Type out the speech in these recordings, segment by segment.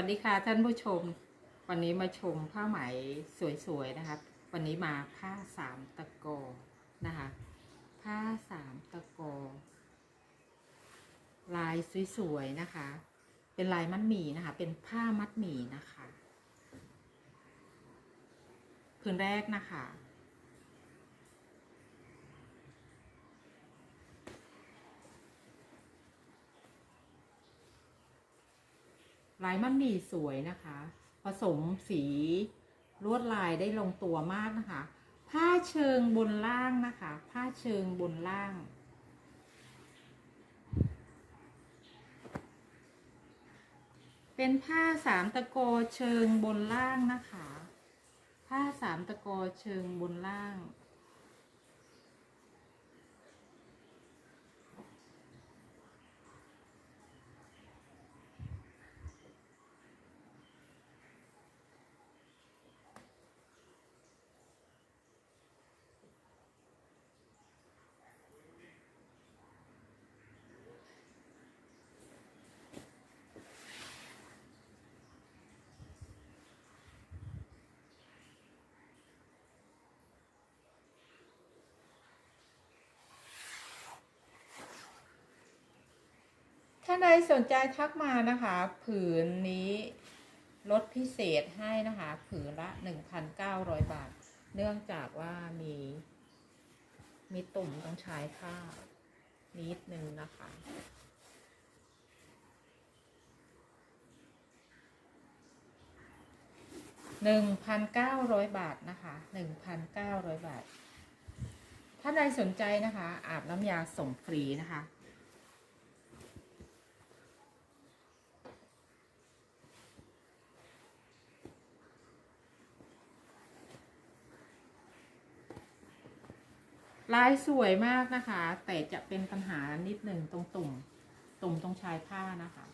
วัสดีค่ะท่านผู้ชม วันนี้มาชมผ้าไหมสวยๆนะคะวันนี้มาผ้าสามตะกอนะคะผ้าสามตะกอ ลายสวยๆนะคะ เป็นลายมัดหมี่นะคะ เป็นผ้ามัดหมี่นะคะผืนแรกนะคะ ลายมันหมี่สวยนะคะ ผสมสีลวดลายได้ลงตัวมากนะคะ ผ้าเชิงบนล่างนะคะ ผ้าเชิงบนล่างเป็นผ้าสามตะโกเชิงบนล่างนะคะ ผ้าสามตะโกเชิงบนล่าง ถ้าใดสนใจทักมานะคะ ผืนนี้ลดพิเศษให้นะคะ ผืนละ 1,900 บาท เนื่องจากว่ามี มีตุ่มต้องใช้ผ้านิดนึงนะคะ1,900บาทนะคะ1,900บาท ถ้าใดสนใจนะคะ อาบน้ำยาส่งฟรีนะคะ ลายสวยมากนะคะ แต่จะเป็นปัญหานิดหนึ่งตรงตุ่มตุ่มตรงชายผ้านะคะ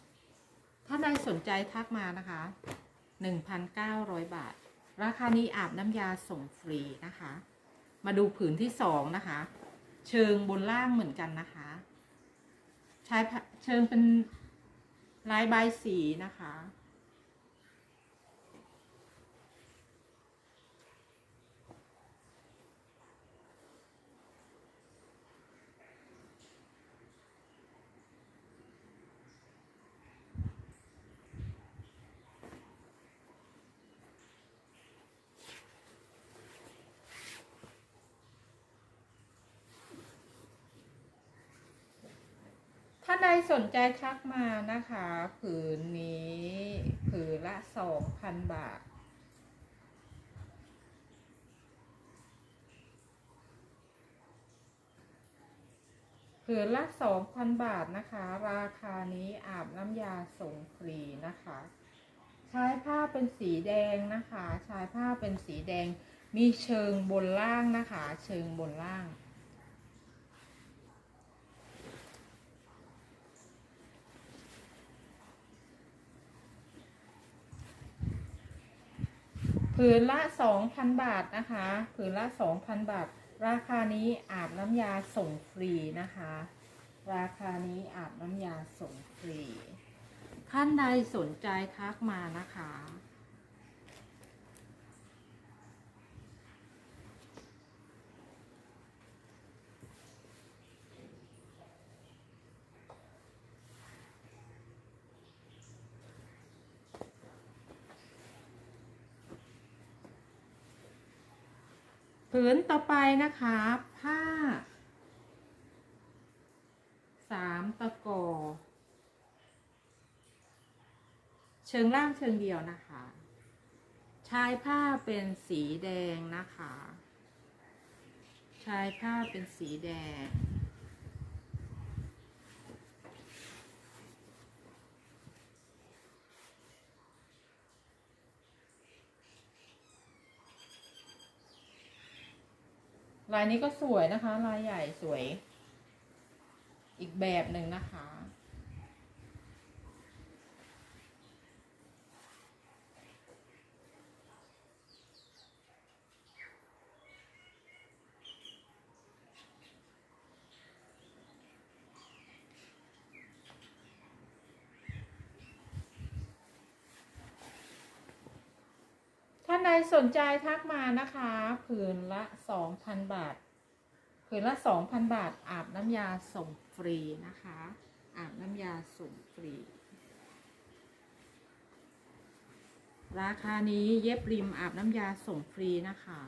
ถ้าใดสนใจทักมานะคะ 1,900 บาท ราคานี้อาบน้ำยาส่งฟรีนะคะ มาดูผืนที่สองนะคะ เชิงบนล่างเหมือนกันนะคะช้ผ้าเชิงเป็นลายใบสีนะคะ ถ้าใดสนใจทักมานะคะ ผืนนี้ผืนละสองพันบาท ผืนละสองพันบาทนะคะ ราคานี้อาบน้ำยาส่งฟรีนะคะ ใช้ผ้าเป็นสีแดงนะคะ ใช้ผ้าเป็นสีแดง มีเชิงบนล่างนะคะ เชิงบนล่าง ผืนละสองพันบาทนะคะ ผืนละสองพันบาท ราคานี้อาบน้ำยาส่งฟรีนะคะ ราคานี้อาบน้ำยาส่งฟรี ท่านใดสนใจทักมานะคะ ผืนต่อไปนะคะ ผ้าสามตะกอเชิงล่างเชิงเดียวนะคะ ชายผ้าเป็นสีแดงนะคะ ชายผ้าเป็นสีแดง ลายนี้ก็สวยนะคะ ลายใหญ่สวย อีกแบบหนึ่งนะคะ ผ ใดสนใจทักมานะคะผืนละสองพันบาทผืนละสองพันบาท อาบน้ำยาส่งฟรีนะคะ อาบน้ำยาส่งฟรี ราคานี้เย็บริมอาบน้ำยาส่งฟรีนะคะ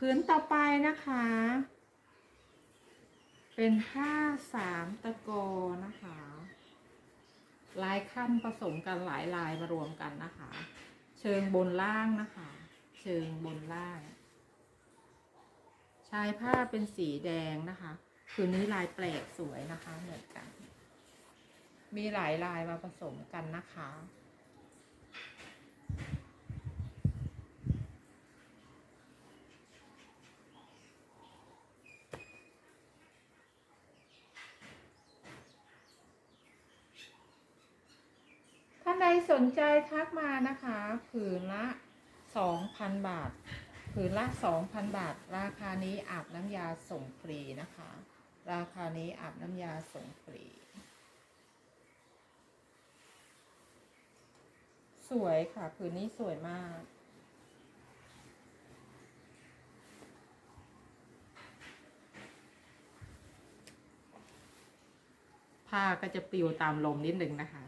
พื้นต่อไปนะคะ เป็นผ้าสามตะโกนะคะ ลายขั้นผสมกันหลายลายมารวมกันนะคะ เชิงบนล่างนะคะ เชิงบนล่าง ชายผ้าเป็นสีแดงนะคะ คืนนี้ลายแปลกสวยนะคะเหมือนกัน มีหลายลายมาผสมกันนะคะ ท่าน ใจทักมานะคะผืนละ 2,000 บาท ผืนละ 2,000 บาท ราคานี้อาบน้ำยาส่งฟรีนะคะ ราคานี้อาบน้ำยาส่งฟรี สวยค่ะผืนนี้สวยมากผ้าก็จะปลิวตามลมนิดนึงนะคะ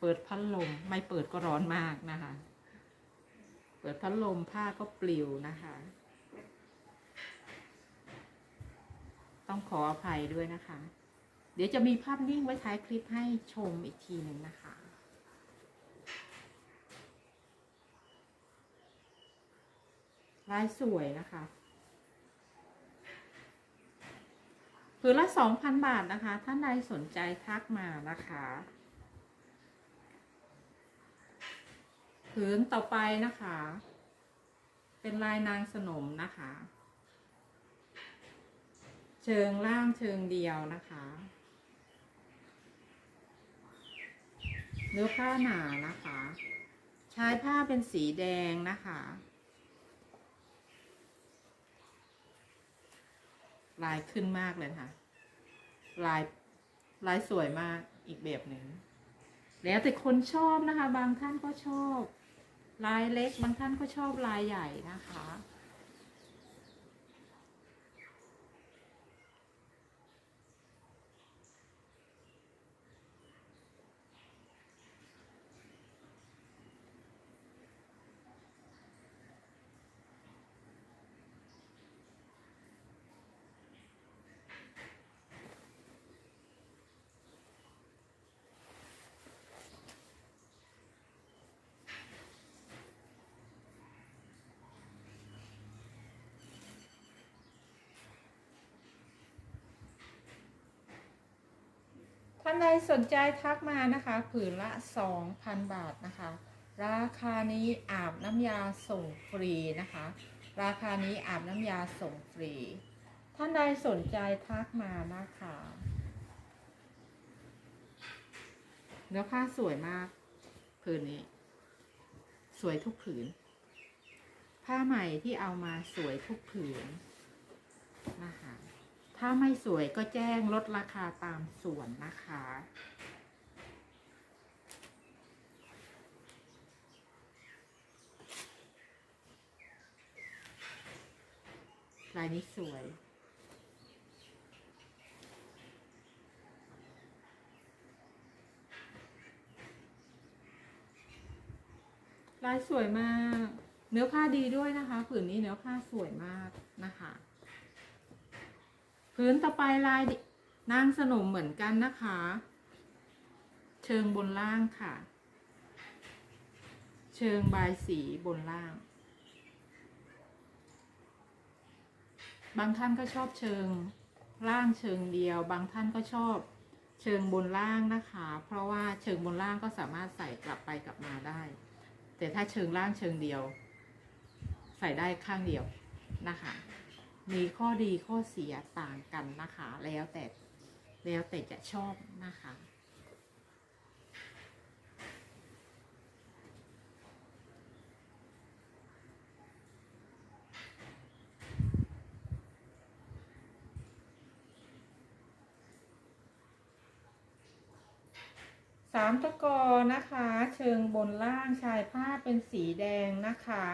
เปิดพัดลม ไม่เปิดก็ร้อนมากนะคะ เปิดพัดลมผ้าก็ปลิวนะคะ ต้องขออภัยด้วยนะคะ เดี๋ยวจะมีภาพนิ่งไว้ท้ายคลิปให้ชมอีกทีหนึ่งนะคะลายสวยนะคะผืนละสองพันบาทนะคะ ท่านใดสนใจทักมานะคะ ผืนต่อไปนะคะ เป็นลายนางสนมนะคะ เชิงล่างเชิงเดียวนะคะเนื้อผ้าหนานะคะ ใช้ผ้าเป็นสีแดงนะคะ ลายขึ้นมากเลยค่ะ ลายลายสวยมากอีกแบบหนึ่งแล้วแต่คนชอบนะคะ บางท่านก็ชอบ ลายเล็กบางท่านก็ชอบลายใหญ่นะคะ ท่านใดสนใจทักมานะคะ ผืนละ 2,000 บาทนะคะ ราคานี้อาบน้ำยาส่งฟรีนะคะ ราคานี้อาบน้ำยาส่งฟรี ท่านใดสนใจทักมานะคะเนื้อผ้าสวยมาก ผืนนี้ สวยทุกผืน ผ้าใหม่ที่เอามาสวยทุกผืนนะคะ ถ้าไม่สวยก็แจ้งลดราคาตามส่วนนะคะ ลายนี้สวยลายสวยมาก เนื้อผ้าดีด้วยนะคะ ผืนนี้เนื้อผ้าสวยมากนะคะ พื้นต่อไปลายนางสนมเหมือนกันนะคะ เชิงบนล่างค่ะ เชิงบายสีบนล่าง บางท่านก็ชอบเชิงล่างเชิงเดียว บางท่านก็ชอบเชิงบนล่างนะคะ เพราะว่าเชิงบนล่างก็สามารถใส่กลับไปกลับมาได้ แต่ถ้าเชิงล่างเชิงเดียว ใส่ได้ข้างเดียวนะคะ มีข้อดีข้อเสียต่างกันนะคะ แล้วแต่แล้วแต่จะชอบนะคะ สามตะกอนะคะ เชิงบนล่างชายผ้าเป็นสีแดงนะคะ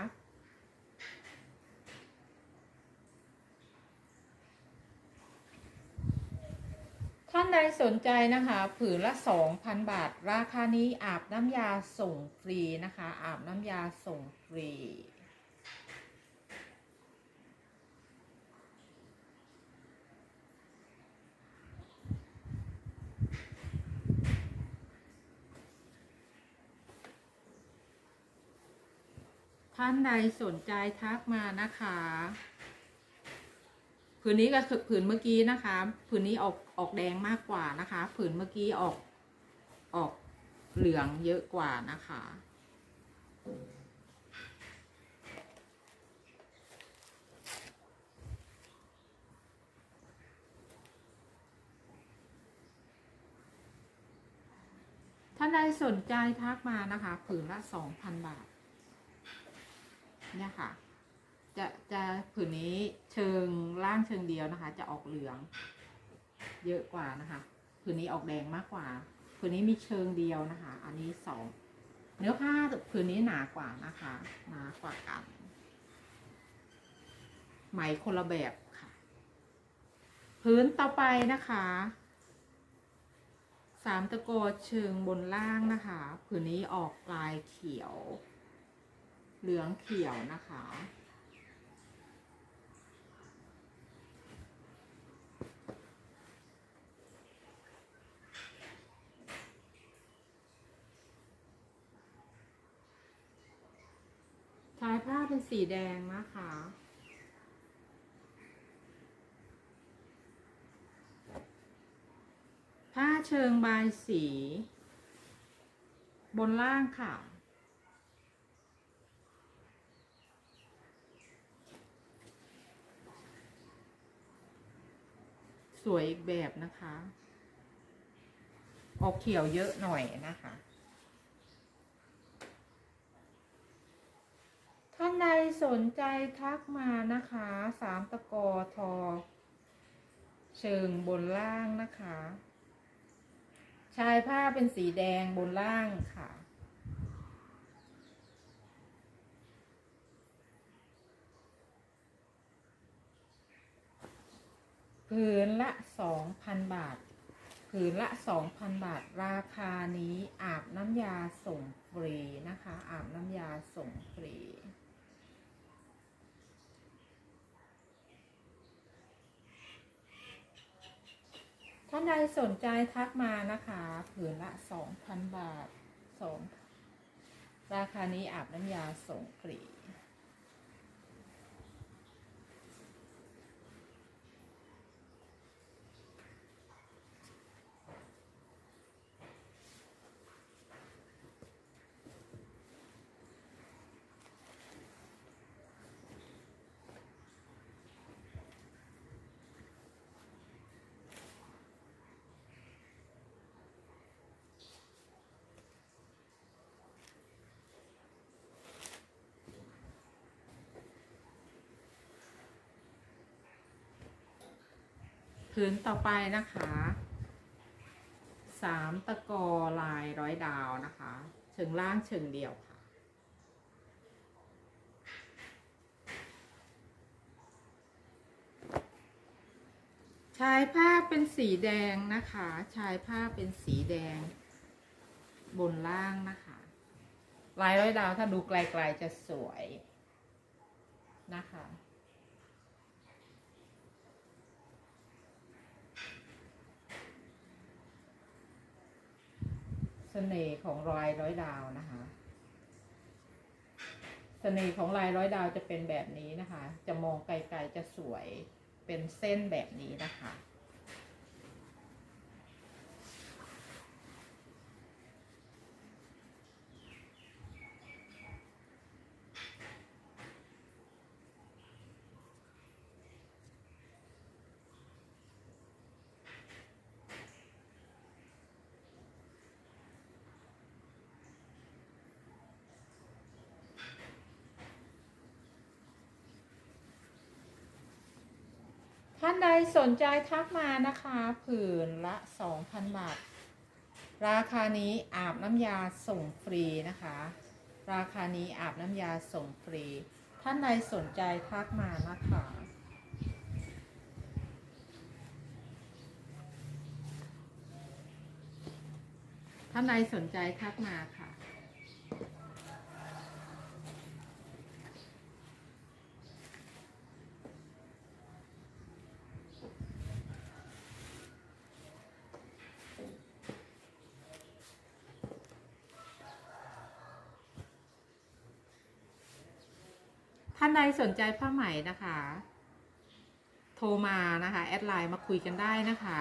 ท่าน ใดสนใจนะคะผืนละ 2,000 บาท ราคานี้อาบน้ำยาส่งฟรีนะคะ อาบน้ำยาส่งฟรี ท่านใดสนใจทักมานะคะ ผืนนี้ก็คือผืนเมื่อกี้นะคะ ผืนนี้ออกออกแดงมากกว่านะคะ ผืนเมื่อกี้ออกออกเหลืองเยอะกว่านะคะท่านใดสนใจทักมานะคะ ผืนละสองพันบาท เนี่ยค่ะ จะจะผืนนี้เชิงล่างเชิงเดียวนะคะ จะออกเหลือง เยอะกว่านะคะผืนนี้ออกแดงมากกว่าผืนนี้มีเชิงเดียวนะคะ อันนี้สองเนื้อผ้าผืนนี้หนากว่านะคะหนากว่ากัน ไหมคนละแบบค่ะ พื้นต่อไปนะคะสามตะโกเชิงบนล่างนะคะผืนนี้ออกลายเขียว เหลืองเขียวนะคะ ชายผ้าเป็นสีแดงนะคะ ผ้าเชิงบายสี บนล่างค่ะ สวยอีกแบบนะคะ ออกเขียวเยอะหน่อยนะคะ ท่านใด สนใจทักมานะคะสามตะกอทอ เชิงบนล่างนะคะ ชายผ้าเป็นสีแดงบนล่างค่ะ ผืนละสองพันบาท ผืนละสองพันบาท ราคานี้อาบน้ำยาส่งฟรีนะคะ อาบน้ำยาส่งฟรี ท่าน ใดสนใจทักมานะคะผืนละสองพันบาทสองราคานี้อาบน้ำยาส่งกรี พื้นต่อไปนะคะสามตะกอลายร้อยดาวนะคะเชิงล่างเชิงเดียวค่ะ ชายผ้าเป็นสีแดงนะคะ ชายผ้าเป็นสีแดง บนล่างนะคะ ลายร้อยดาวถ้าดูไกลๆจะสวยนะคะ สน่ห์ของรายร้อยดาวนะคะเสน่ห์ของลายร้อยดาวจะเป็นแบบนี้นะคะ จะมองไกลๆจะสวยเป็นเส้นแบบนี้นะคะ ท่านใดสนใจทักมานะคะ ผืนละ 2,000 บาท ราคานี้อาบน้ำยาส่งฟรีนะคะ ราคานี้อาบน้ำยาส่งฟรี ท่านใดสนใจทักมานะคะท่านใดสนใจทักมาค่ะ ใดสนใจผ้าไหมนะคะ โทรมานะคะ แอดไลน์มาคุยกันได้นะคะ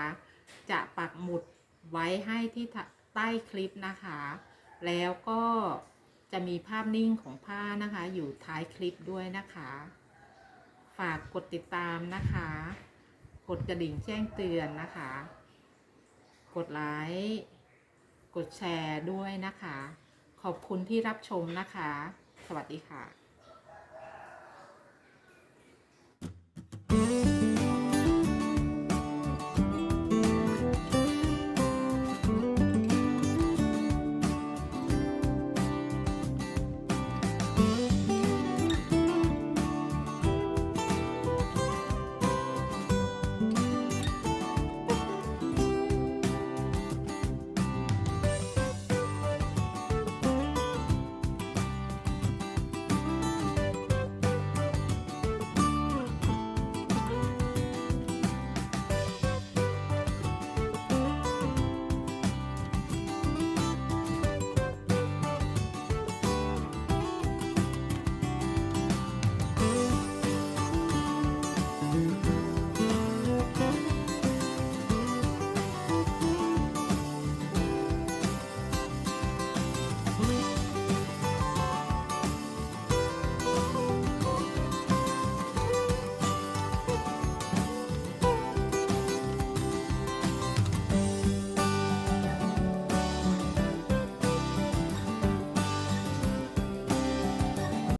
จะปักหมุดไว้ให้ที่ใต้คลิปนะคะ แล้วก็จะมีภาพนิ่งของผ้านะคะ อยู่ท้ายคลิปด้วยนะคะ ฝากกดติดตามนะคะ กดกระดิ่งแจ้งเตือนนะคะ กดไลค์กดแชร์ด้วยนะคะ ขอบคุณที่รับชมนะคะ สวัสดีค่ะ Mm-hmm.